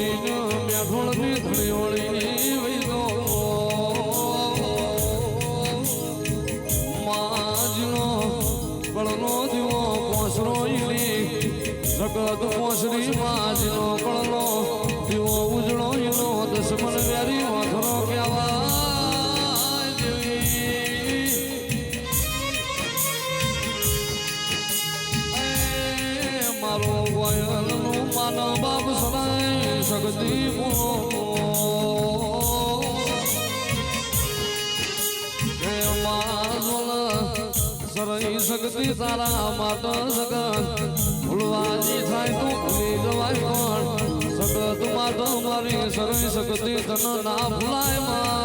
દીનો મેઘોળની ધૂળી ઓળી શક્તિ સારા માતો સગન ભૂલવાજી થાય તું ભૂલી જવાય કોણ સગત માતો મારી સગી શક્તિ તને ના ભૂલાયમાં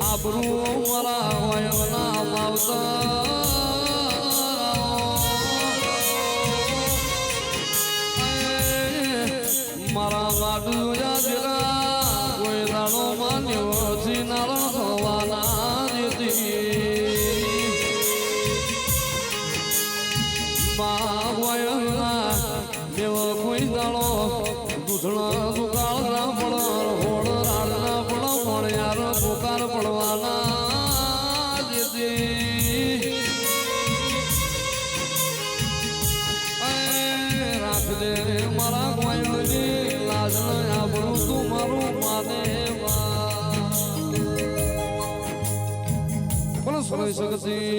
આબરૂ મારા હોય ના માવતા Brasil.